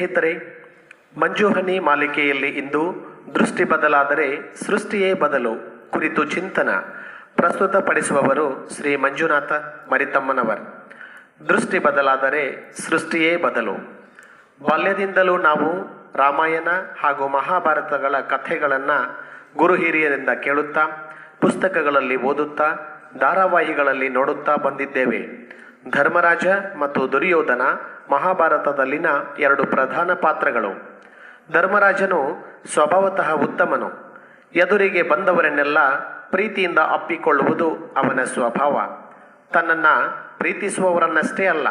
ಸ್ನೇಹಿತರೆ ಮಂಜುಹನಿ ಮಾಲಿಕೆಯಲ್ಲಿ ಇಂದು ದೃಷ್ಟಿ ಬದಲಾದರೆ ಸೃಷ್ಟಿಯೇ ಬದಲು ಕುರಿತು ಚಿಂತನ ಪ್ರಸ್ತುತಪಡಿಸುವವರು ಶ್ರೀ ಮಂಜುನಾಥ ಮರಿತಮ್ಮನವರ್. ದೃಷ್ಟಿ ಬದಲಾದರೆ ಸೃಷ್ಟಿಯೇ ಬದಲು. ಬಾಲ್ಯದಿಂದಲೂ ನಾವು ರಾಮಾಯಣ ಹಾಗೂ ಮಹಾಭಾರತಗಳ ಕಥೆಗಳನ್ನು ಗುರು ಹಿರಿಯರಿಂದ ಕೇಳುತ್ತಾ, ಪುಸ್ತಕಗಳಲ್ಲಿ ಓದುತ್ತಾ, ಧಾರಾವಾಹಿಗಳಲ್ಲಿ ನೋಡುತ್ತಾ ಬಂದಿದ್ದೇವೆ. ಧರ್ಮರಾಜ ಮತ್ತು ದುರ್ಯೋಧನ ಮಹಾಭಾರತದಲ್ಲಿನ ಎರಡು ಪ್ರಧಾನ ಪಾತ್ರಗಳು. ಧರ್ಮರಾಜನು ಸ್ವಭಾವತಃ ಉತ್ತಮನು. ಎದುರಿಗೆ ಬಂದವರನ್ನೆಲ್ಲ ಪ್ರೀತಿಯಿಂದ ಅಪ್ಪಿಕೊಳ್ಳುವುದು ಅವನ ಸ್ವಭಾವ. ತನ್ನನ್ನು ಪ್ರೀತಿಸುವವರನ್ನಷ್ಟೇ ಅಲ್ಲ,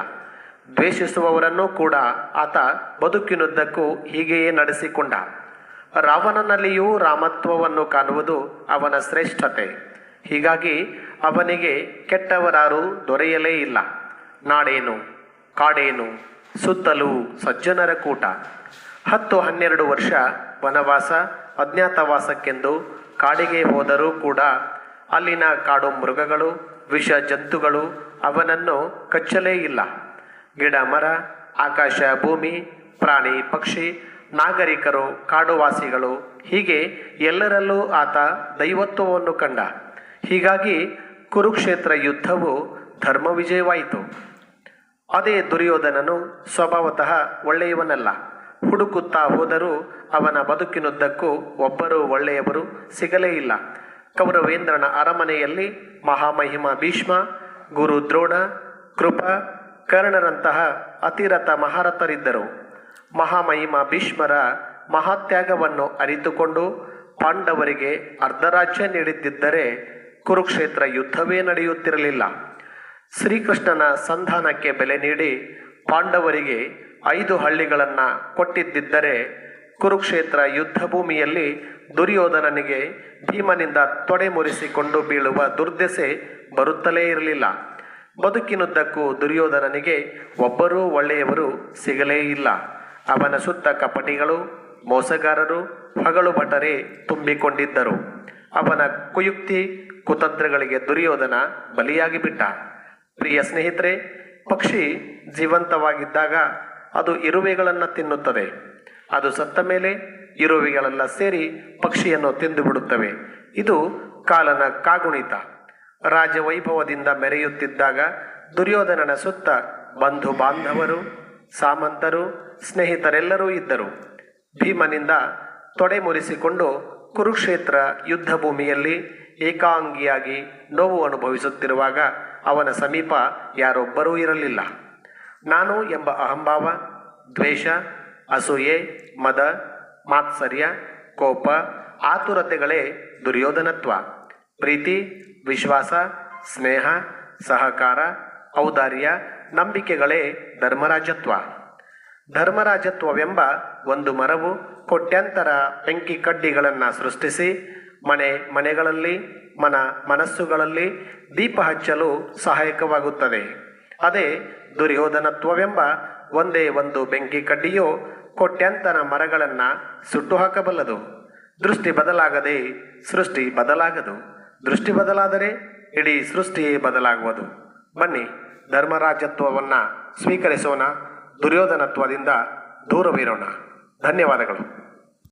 ದ್ವೇಷಿಸುವವರನ್ನೂ ಕೂಡ ಆತ ಬದುಕಿನುದ್ದಕ್ಕೂ ಹೀಗೆಯೇ ನಡೆಸಿಕೊಂಡ. ರಾವಣನಲ್ಲಿಯೂ ರಾಮತ್ವವನ್ನು ಕಾಣುವುದು ಅವನ ಶ್ರೇಷ್ಠತೆ. ಹೀಗಾಗಿ ಅವನಿಗೆ ಕೆಟ್ಟವರಾರು ದೊರೆಯಲೇ ಇಲ್ಲ. ನಾಡೇನು ಕಾಡೇನು? ಸುತ್ತಲೂ ಸಜ್ಜನರ ಕೂಟ. ಹತ್ತು ಹನ್ನೆರಡು ವರ್ಷ ವನವಾಸ, ಅಜ್ಞಾತವಾಸಕ್ಕೆಂದು ಕಾಡಿಗೆ ಹೋದರೂ ಕೂಡ ಅಲ್ಲಿನ ಕಾಡು ಮೃಗಗಳು ವಿಷ ಜಂತುಗಳು ಅವನನ್ನು ಕಚ್ಚಲೇ ಇಲ್ಲ. ಗಿಡ, ಮರ, ಆಕಾಶ, ಭೂಮಿ, ಪ್ರಾಣಿ, ಪಕ್ಷಿ, ನಾಗರಿಕರು, ಕಾಡುವಾಸಿಗಳು ಹೀಗೆ ಎಲ್ಲರಲ್ಲೂ ಆತ ದೈವತ್ವವನ್ನು ಕಂಡ. ಹೀಗಾಗಿ ಕುರುಕ್ಷೇತ್ರ ಯುದ್ಧವು ಧರ್ಮ ವಿಜಯವಾಯಿತು ಅದೇ ದುರ್ಯೋಧನನು ಸ್ವಭಾವತಃ ಒಳ್ಳೆಯವನಲ್ಲ. ಹುಡುಕುತ್ತಾ ಹೋದರೂ ಅವನ ಬದುಕಿನುದ್ದಕ್ಕೂ ಒಬ್ಬರೂ ಒಳ್ಳೆಯವರು ಸಿಗಲೇ ಇಲ್ಲ. ಕೌರವೇಂದ್ರನ ಅರಮನೆಯಲ್ಲಿ ಮಹಾಮಹಿಮ ಭೀಷ್ಮ, ಗುರು ದ್ರೋಣ, ಕೃಪ, ಕರ್ಣರಂತಹ ಅತಿರಥ ಮಹಾರಥರಿದ್ದರು. ಮಹಾಮಹಿಮ ಭೀಷ್ಮರ ಮಹಾತ್ಯಾಗವನ್ನು ಅರಿತುಕೊಂಡು ಪಾಂಡವರಿಗೆ ಅರ್ಧರಾಜ್ಯ ನೀಡಿದ್ದರೆ ಕುರುಕ್ಷೇತ್ರ ಯುದ್ಧವೇ ನಡೆಯುತ್ತಿರಲಿಲ್ಲ. ಶ್ರೀಕೃಷ್ಣನ ಸಂಧಾನಕ್ಕೆ ಬೆಲೆ ನೀಡಿ ಪಾಂಡವರಿಗೆ ಐದು ಹಳ್ಳಿಗಳನ್ನು ಕೊಟ್ಟಿದ್ದರೆ ಕುರುಕ್ಷೇತ್ರ ಯುದ್ಧ ಭೂಮಿಯಲ್ಲಿ ದುರ್ಯೋಧನನಿಗೆ ಭೀಮನಿಂದ ತೊಡೆ ಮುರಿಸಿಕೊಂಡು ಬೀಳುವ ದುರ್ದೆಸೆ ಬರುತ್ತಲೇ ಇರಲಿಲ್ಲ. ಬದುಕಿನುದ್ದಕ್ಕೂ ದುರ್ಯೋಧನನಿಗೆ ಒಬ್ಬರೂ ಒಳ್ಳೆಯವರು ಸಿಗಲೇ ಇಲ್ಲ. ಅವನ ಸುತ್ತ ಕಪಟಿಗಳು, ಮೋಸಗಾರರು ಹಗಳು ಭಟರೇ ತುಂಬಿಕೊಂಡಿದ್ದರು. ಅವನ ಕುಯುಕ್ತಿ ಕುತಂತ್ರಗಳಿಗೆ ದುರ್ಯೋಧನ ಬಲಿಯಾಗಿ ಬಿಟ್ಟ ಪ್ರಿಯ ಸ್ನೇಹಿತರೆ, ಪಕ್ಷಿ ಜೀವಂತವಾಗಿದ್ದಾಗ ಅದು ಇರುವೆಗಳನ್ನು ತಿನ್ನುತ್ತದೆ ಅದು ಸತ್ತ ಮೇಲೆ ಇರುವೆಗಳೆಲ್ಲ ಸೇರಿ ಪಕ್ಷಿಯನ್ನು ತಿಂದು ಬಿಡುತ್ತವೆ ಇದು ಕಾಲನ ಕಾಗುಣಿತ. ರಾಜವೈಭವದಿಂದ ಮೆರೆಯುತ್ತಿದ್ದಾಗ ದುರ್ಯೋಧನನ ಸುತ್ತ ಬಂಧು ಬಾಂಧವರು, ಸಾಮಂತರು, ಸ್ನೇಹಿತರೆಲ್ಲರೂ ಇದ್ದರು. ಭೀಮನಿಂದ ತೊಡೆ ಮುರಿಸಿಕೊಂಡು ಕುರುಕ್ಷೇತ್ರ ಯುದ್ಧ ಭೂಮಿಯಲ್ಲಿ ಏಕಾಂಗಿಯಾಗಿ ನೋವು ಅನುಭವಿಸುತ್ತಿರುವಾಗ ಅವನ ಸಮೀಪ ಯಾರೊಬ್ಬರೂ ಇರಲಿಲ್ಲ. ನಾನು ಎಂಬ ಅಹಂಭಾವ, ದ್ವೇಷ, ಅಸೂಯೆ, ಮದ, ಮಾತ್ಸರ್ಯ, ಕೋಪ, ಆತುರತೆಗಳೇ ದುರ್ಯೋಧನತ್ವ. ಪ್ರೀತಿ, ವಿಶ್ವಾಸ, ಸ್ನೇಹ, ಸಹಕಾರ, ಔದಾರ್ಯ, ನಂಬಿಕೆಗಳೇ ಧರ್ಮರಾಜತ್ವ. ಧರ್ಮರಾಜತ್ವವೆಂಬ ಒಂದು ಮರವು ಕೋಟ್ಯಂತರ ಬೆಂಕಿ ಕಡ್ಡಿಗಳನ್ನು ಸೃಷ್ಟಿಸಿ ಮನೆ, ಮನೆಗಳಲ್ಲಿ, ಮನ, ಮನಸ್ಸುಗಳಲ್ಲಿ ದೀಪ ಹಚ್ಚಲು ಸಹಾಯಕವಾಗುತ್ತದೆ. ಅದೇ ದುರ್ಯೋಧನತ್ವವೆಂಬ ಒಂದೇ ಒಂದು ಬೆಂಕಿ ಕಡ್ಡಿಯು ಕೋಟ್ಯಂತರ ಮರಗಳನ್ನು ಸುಟ್ಟು ಹಾಕಬಲ್ಲದು ದೃಷ್ಟಿ ಬದಲಾಗದೆ ಸೃಷ್ಟಿ ಬದಲಾಗದು. ದೃಷ್ಟಿ ಬದಲಾದರೆ ಇಡೀ ಸೃಷ್ಟಿಯೇ ಬದಲಾಗುವುದು. ಬನ್ನಿ, ಧರ್ಮರಾಜತ್ವವನ್ನು ಸ್ವೀಕರಿಸೋಣ. ದುರ್ಯೋಧನತ್ವದಿಂದ ದೂರವಿರೋಣ. ಧನ್ಯವಾದಗಳು.